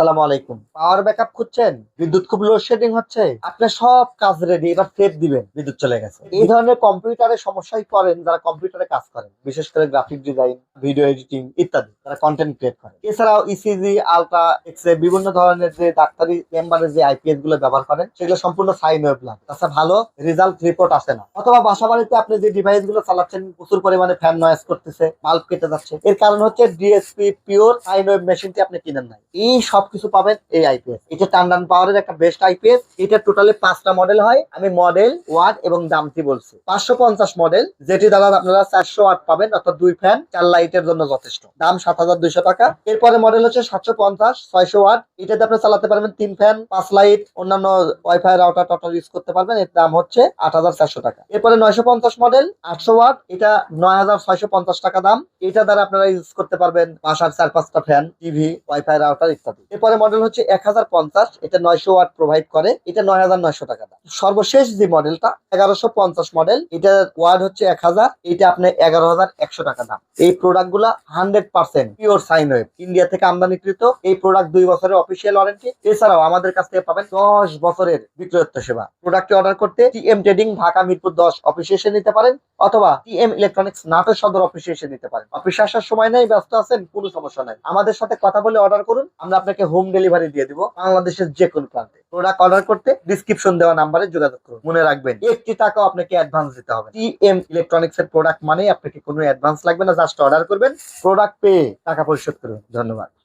আসসালামু আলাইকুম। Power backup খুঁজছেন? বিদ্যুৎ খুব লোডশেডিং হচ্ছে। আপনার সব কাজ রেডি এবার সেভ দিবেন, বিদ্যুৎ চলে গেছে। এই ধরনের কম্পিউটারে সমস্যায় করেন যারা কম্পিউটারে কাজ করেন, বিশেষ করে গ্রাফিক ডিজাইন ভিডিও এডিটিং ইত্যাদি তারা কন্টেন্ট ক্রিয়েট করে। এছাড়াও ইসিজি আলট্রা এক্সরে বিভিন্ন ধরনের যে ডাক্তারি চেম্বারে যে আইপিএসগুলো ব্যবহার করেন, সেগুলো সম্পূর্ণ সাইন ওয়েব লাগে তাছাড়া ভালো রেজাল্ট রিপোর্ট আসে না। অথবা বাসা বাড়িতে আপনি যে ডিভাইসগুলো চালাচ্ছেন, প্রচুর পরিমাণে ফ্যান নয়েজ করতেছে বাল্ব কেটে যাচ্ছে। এর কারণ হচ্ছে ডিএসপি পিওর সাইন ওয়েব মেশিনটি আপনি কিনেন নাই। এই সবকিছু পাবেন এই আইপিএস এটা টান্ডান পাওয়ারের একটা বেস্ট আইপিএস এটা টোটালি পাঁচটা মডেল হয়। আমি মডেল ওয়াট এবং দামটি বলছি। পাঁচশো পঞ্চাশ মডেল যেটি দ্বারা আপনারা চারশো ওয়াট পাবেন, অর্থাৎ দুই ফ্যান চার লাইটের জন্য যথেষ্ট। দাম সাত হাজার দুইশো টাকা। এরপরে মডেল হচ্ছে সাতশো পঞ্চাশ, ছয়শো ওয়াট এটাতে আপনি চালাতে পারবেন তিন ফ্যান পাঁচ লাইট অন্যান্য ওয়াইফাই রাউটার টাউটার ইউজ করতে পারবেন। এর দাম হচ্ছে আট হাজার চারশো টাকা। এরপরে নয়শো পঞ্চাশ মডেল আটশো ওয়াট এটা নয় হাজার ছয়শো পঞ্চাশ টাকা দাম। এটা দ্বারা আপনারা ইউজ করতে পারবেন বাসার চার পাঁচটা ফ্যান টিভি ওয়াইফাই রাউটার ইত্যাদি। এরপরে মডেল হচ্ছে এক হাজার পঞ্চাশ, এটা নয়শো ওয়াট প্রোভাইড করে, এটা নয় হাজার নয়শো টাকা দাম। সর্বশেষ যে মডেলটা এগারোশো পঞ্চাশ মডেল এটা ওয়াট হচ্ছে এক হাজার, এটা আপনি এগারো হাজার একশো টাকা দাম। এই প্রোডাক্টগুলা hundred percent pure sine wave India থেকে আমদানিকৃত, এই প্রোডাক্ট দুই বছরের অফিসিয়াল ওয়ারেন্টি এছাড়াও আমাদের কাছ থেকে পাবেন দশ বছরের বিক্রয়ত্ব সেবা। প্রোডাক্টটি অর্ডার করতে টিএম ট্রেডিং ঢাকা মিরপুর দশ অফিসে এসে নিতে পারেন, অথবা টিএম ইলেকট্রনিক্স নাটোর সদর অফিসে এসে নিতে পারেন। অফিসে আসার সময় নেই, ব্যস্ত আছেন, কোনো সমস্যা নাই। আমাদের সাথে কথা বলে অর্ডার করুন, আমরা আপনাকে হোম ডেলিভারি দিয়ে দিব বাংলাদেশের যে কোনো প্রান্তে। প্রোডাক্ট অর্ডার করতে ডিসক্রিপশন দেওয়া নাম্বারে যোগাযোগ করুন। মনে রাখবেন, একটি টাকাও আপনাকে অ্যাডভান্স দিতে হবে। টি এম ইলেকট্রনিক্স এর প্রোডাক্ট মানে আপনাকে কোনো অ্যাডভান্স লাগবে না জাস্ট অর্ডার করবেন প্রোডাক্ট পেয়ে টাকা পরিশোধ করুন ধন্যবাদ।